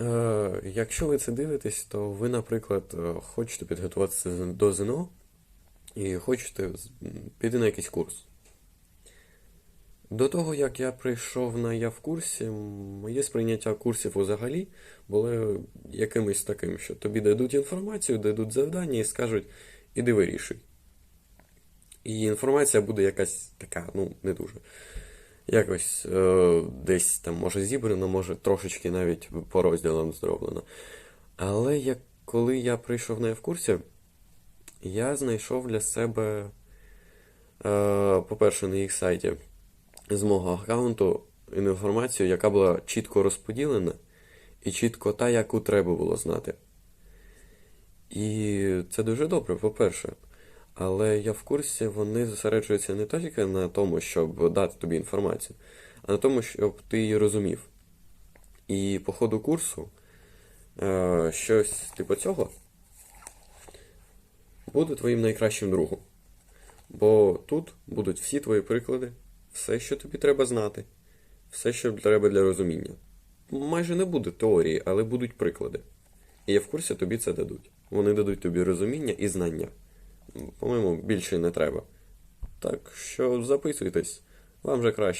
Е, якщо ви це дивитесь, то ви, наприклад, е, хочете підготуватися до ЗНО і хочете піти на якийсь курс. До того, як я прийшов на я в курсі, моє сприйняття курсів взагалі було якимось таким, що тобі дадуть інформацію, дадуть завдання і скажуть, іди вирішуй. І інформація буде якась така, ну, не дуже. Якось е, десь там може зібрано, може трошечки навіть по розділам зроблено. Але як, коли я прийшов на я в курсі, я знайшов для себе, е, по-перше, на їх сайті з мого аккаунту інформацію, яка була чітко розподілена і чітко та, яку треба було знати. І це дуже добре, по-перше. Але я в курсі, вони зосереджуються не тільки на тому, щоб дати тобі інформацію, а на тому, щоб ти її розумів. І по ходу курсу е, щось типу цього буде твоїм найкращим другом. Бо тут будуть всі твої приклади, все, що тобі треба знати, все, що треба для розуміння. Майже не буде теорії, але будуть приклади. І я в курсі тобі це дадуть. Вони дадуть тобі розуміння і знання. По-моєму, більше не треба. Так що записуйтесь, вам же краще.